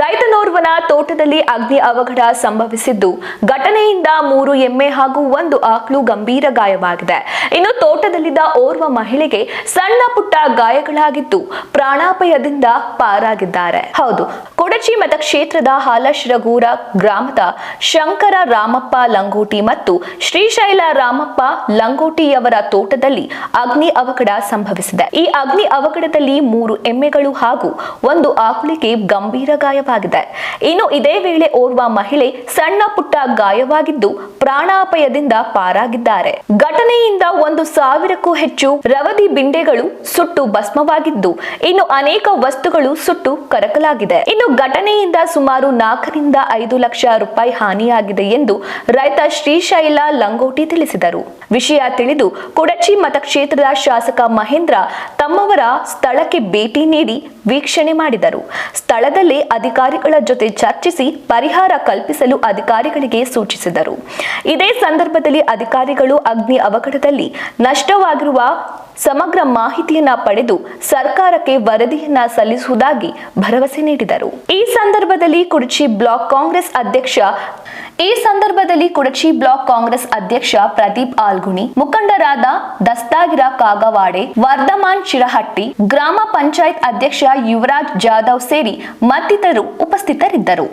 ರೈತನೋರ್ವನ ತೋಟದಲ್ಲಿ ಅಗ್ನಿ ಅವಘಡ ಸಂಭವಿಸಿದ್ದು, ಘಟನೆಯಿಂದ ಮೂರು ಎಮ್ಮೆ ಹಾಗೂ ಒಂದು ಆಕಳು ಗಂಭೀರ ಗಾಯವಾಗಿದೆ. ಇನ್ನು ತೋಟದಲ್ಲಿದ್ದ ಓರ್ವ ಮಹಿಳೆಗೆ ಸಣ್ಣ ಪುಟ್ಟ ಗಾಯಗಳಾಗಿದ್ದು, ಪ್ರಾಣಾಪಾಯದಿಂದ ಪಾರಾಗಿದ್ದಾರೆ. ಹೌದು, ಕೊಡಚಿ ಮತಕ್ಷೇತ್ರದ ಹಾಲಶಿರಗೂರ ಗ್ರಾಮದ ಶಂಕರ ರಾಮಪ್ಪ ಲಂಗೋಟಿ ಮತ್ತು ಶ್ರೀಶೈಲ ರಾಮಪ್ಪ ಲಂಗೋಟಿಯವರ ತೋಟದಲ್ಲಿ ಅಗ್ನಿ ಅವಘಡ ಸಂಭವಿಸಿದೆ. ಈ ಅಗ್ನಿ ಅವಘಡದಲ್ಲಿ ಮೂರು ಎಮ್ಮೆಗಳು ಹಾಗೂ ಒಂದು ಆಕಳಿಗೆ ಗಂಭೀರ ಗಾಯವಾಗಿದೆ ಇನ್ನು ಇದೇ ವೇಳೆ ಓರ್ವ ಮಹಿಳೆ ಸಣ್ಣ ಪುಟ್ಟ ಗಾಯವಾಗಿದ್ದು ಪ್ರಾಣಾಪಾಯದಿಂದ ಪಾರಾಗಿದ್ದಾರೆ. ಘಟನೆಯಿಂದ ಒಂದು ಸಾವಿರಕ್ಕೂ ಹೆಚ್ಚು ರವದಿ ಬಿಂಡೆಗಳು ಸುಟ್ಟು ಭಸ್ಮವಾಗಿದ್ದು, ಇನ್ನು ಅನೇಕ ವಸ್ತುಗಳು ಸುಟ್ಟು ಕರಕಲಾಗಿದೆ. ಇನ್ನು ಘಟನೆಯಿಂದ ಸುಮಾರು ನಾಲ್ಕರಿಂದ ಐದು ಲಕ್ಷ ರೂಪಾಯಿ ಹಾನಿಯಾಗಿದೆ ಎಂದು ರೈತ ಶ್ರೀಶೈಲ ಲಂಗೋಟಿ ತಿಳಿಸಿದರು. ವಿಷಯ ತಿಳಿದು ಕೊಡಚಿ ಮತಕ್ಷೇತ್ರದ ಶಾಸಕ ಮಹೇಂದ್ರ ತಮ್ಮವರ ಸ್ಥಳಕ್ಕೆ ಭೇಟಿ ನೀಡಿ ವೀಕ್ಷಣೆ ಮಾಡಿದರು. ಸ್ಥಳದಲ್ಲಿ ಅಧಿಕಾರಿಗಳ ಜೊತೆ ಚರ್ಚಿಸಿ ಪರಿಹಾರ ಕಲ್ಪಿಸಲು ಅಧಿಕಾರಿಗಳಿಗೆ ಸೂಚಿಸಿದರು. ಇದೇ ಸಂದರ್ಭದಲ್ಲಿ ಅಧಿಕಾರಿಗಳು ಅಗ್ನಿ ಅವಘಡದಲ್ಲಿ ನಷ್ಟವಾಗಿರುವ ಸಮಗ್ರ ಮಾಹಿತಿಯನ್ನ ಪಡೆದು ಸರ್ಕಾರಕ್ಕೆ ವರದಿಯನ್ನ ಸಲ್ಲಿಸುವುದಾಗಿ ಭರವಸೆ ನೀಡಿದರು. ಈ ಸಂದರ್ಭದಲ್ಲಿ ಕುಡಚಿ ಬ್ಲಾಕ್ ಕಾಂಗ್ರೆಸ್ ಅಧ್ಯಕ್ಷ, ಈ ಸಂದರ್ಭದಲ್ಲಿ ಕುಡಚಿ ಬ್ಲಾಕ್ ಕಾಂಗ್ರೆಸ್ ಅಧ್ಯಕ್ಷ ಪ್ರದೀಪ್ ಆಲ್ಗುಣಿ, ಮುಖಂಡರಾದ ದಸ್ತಾಗಿರ ಕಾಗವಾಡೆ, ವರ್ಧಮಾನ್ ಚಿರಹಟ್ಟಿ, ಗ್ರಾಮ ಪಂಚಾಯತ್ ಅಧ್ಯಕ್ಷ ಯುವರಾಜ್ ಜಾಧವ್ ಸೇರಿ ಮತ್ತಿತರರು ಉಪಸ್ಥಿತರಿದ್ದರು.